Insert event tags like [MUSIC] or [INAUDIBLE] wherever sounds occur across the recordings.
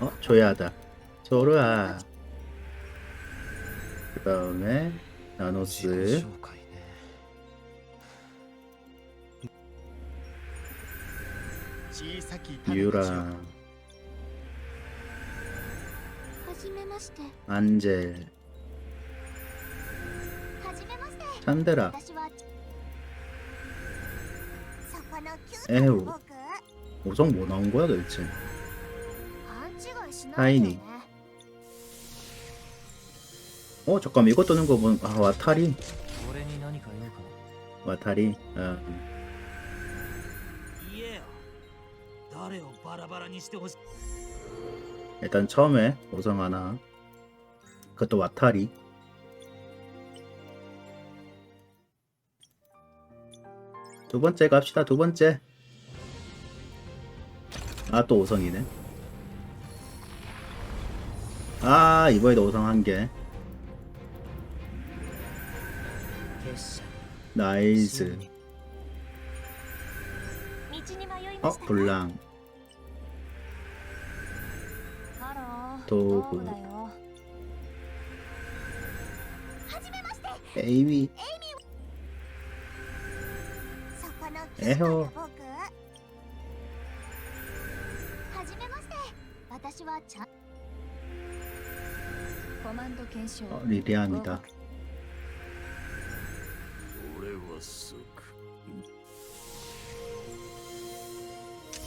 어? 조야하다. 조로야. 그 다음에 나노스. 유라. 안젤 산데라 에우 오성 뭐 나온 거야 대체? 타이닝. 어 잠깐만 이거 뜨는 거 보면 아 와타리? 와타리? 어. 일단 처음에 오성 하나. 그것도 와타리. 두 번째 갑시다 두 번째. 아 또 오성이네. 아 이번에도 5상 한개 나이스. 어? 불랑 도구. 에이미. 에허. 어, 리리안이다.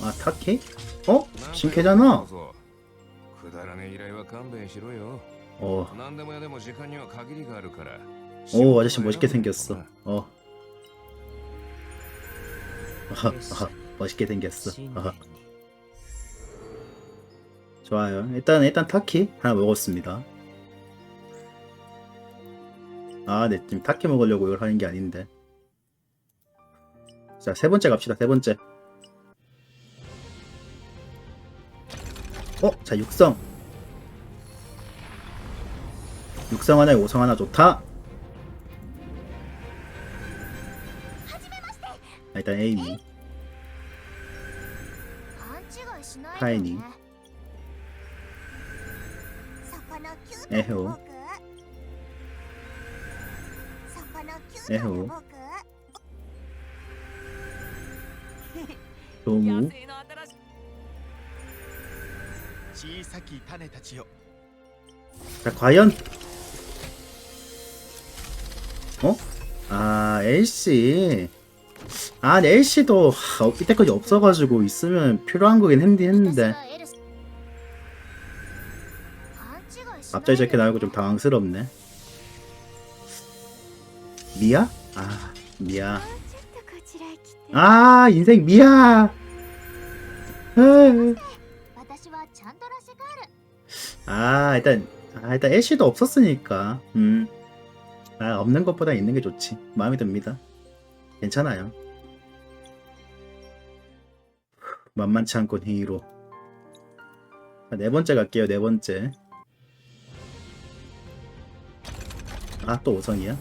아 타케? 어? 신캐잖아. 어. 오 아저씨 멋있게 생겼어. 어. 아하, 아하, 멋있게 생겼어. 아하. 좋아요. 일단 일단 타키 하나 먹었습니다. 아, 네, 지금 타케 먹으려고 이걸 하는 게 아닌데. 자, 세 번째 갑시다, 세 번째. 어, 자, 육성. 육성 하나에 오성 하나 좋다. 아, 일단 에이미. 타이니. 에효. このキュートえへおな[LAUGHS] 僕。 도무. 小さき種たちよ 자, 과연? 어? 아, LC. 아, 근데 LC도 하, 이때까지 없어가지고 있으면 필요한 거긴 했는데, 했는데. 私はエルス勘違いしないで 갑자기 저렇게 나오고 좀 당황스럽네. 미야? 아 미야 아, 아 인생 미야 아 일단 아 일단 애쉬도 없었으니까 음. 아, 없는 것보다 있는 게 좋지. 마음에 듭니다. 괜찮아요. 만만치 않건 히로. 아, 네 번째 갈게요 네 번째. 아 또 오성이야?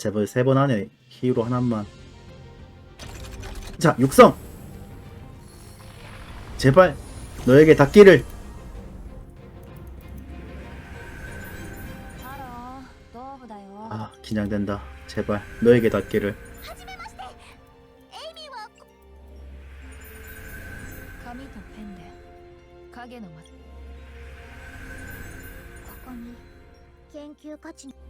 제발 세 번 안에 히로 하나만. 자 육성! 제발 너에게 닿기를. 아 긴장된다. 제발 너에게 닿기를. 아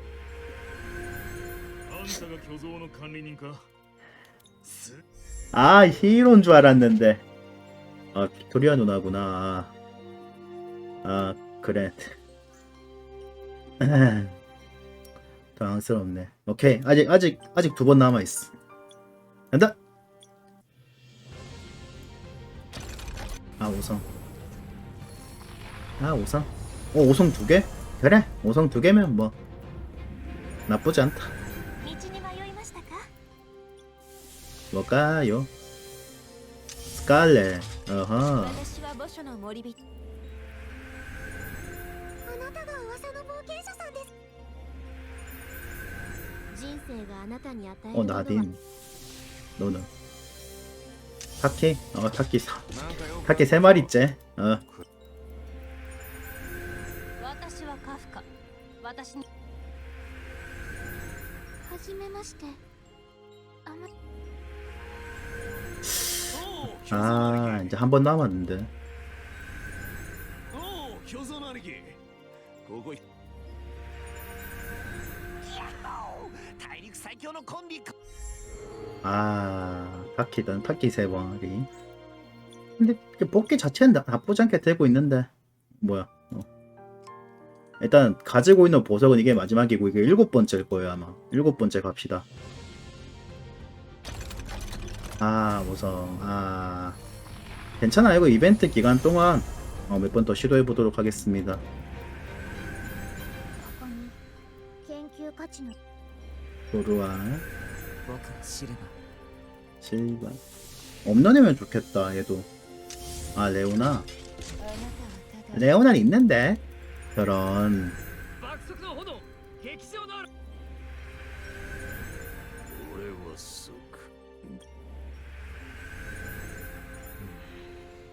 아 히로인 줄 알았는데. 아 빅토리아 누나구나. 아 그래. [LAUGHS] 당황스럽네. 오케이. 아직 아직 아직 두 번 남아 있어. 간다! 아 오성. 아 오성? 오 오성 두 개? 그래. 오성 두 개면 뭐 나쁘지 않다 뭘까요 스칼렛 어허 私は墓所の森人あなたが噂の冒険者さんです人生があなたに与える 어 ものは 나딘 너는 타키? 어 타키 사, なんかよく 타키 세 마리째 어 私はカフカ私にはじめましてあま 아 이제 한 번 남았는데. 아니기. 고고. 아, 타키던 타키 세 번이. 근데 복귀 자체는 나쁘지 않게 되고 있는데 뭐야? 어. 일단 가지고 있는 보석은 이게 마지막이고 이게 일곱 번째일 거예요 아마. 일곱 번째 갑시다. 아 우선 아 괜찮아 이거 이벤트 기간 동안 어, 몇 번 더 시도해 보도록 하겠습니다 ここに研究価値の 도루와 僕が知れば 실바 없는 애면 좋겠다 얘도 아 레오나 あなたはただ 레오나는 있는데 저런 爆速の炎劇場のある俺は即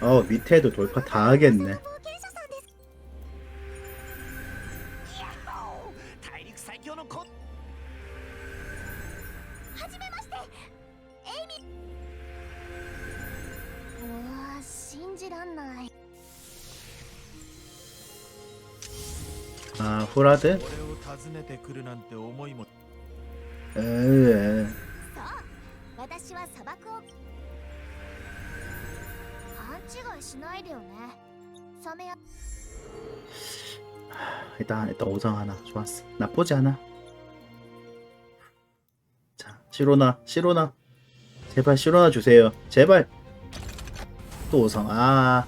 어 밑에도 돌파 다 하겠네. 아 호라드? 에에 違いしないでよねサメや 일단 일단 오성 하나 좋았어 나쁘지 않아 자 시로나 시로나 제발 시로나 주세요 제발 또 오성 아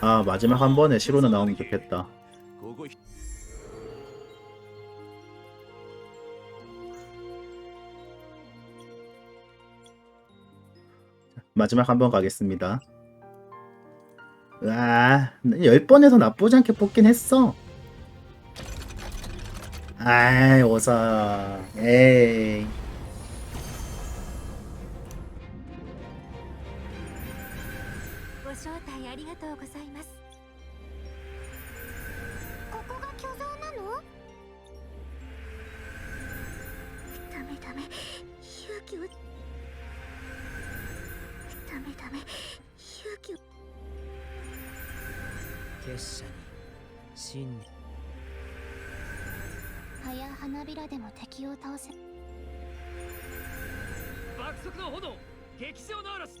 아 마지막 한 번에 시로나 나오면 좋겠다 마지막 한 번 가겠습니다. 와, 10번에서 나쁘지 않게 뽑긴 했어. 아이, 오사. 에이. がとうございます。ここが巨像なの？ダメダメ。勇気を。ダメダメ。勇気を。結社に真に。早花びらでも敵を倒せ。爆速の炎激潮の嵐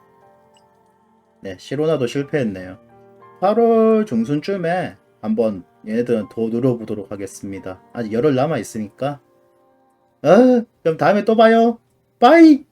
네, 시로나도 실패했네요. 8월 중순쯤에 한번 얘네들은 더 누려보도록 하겠습니다. 아직 열흘 남아 있으니까. 아, 그럼 다음에 또 봐요. 빠이!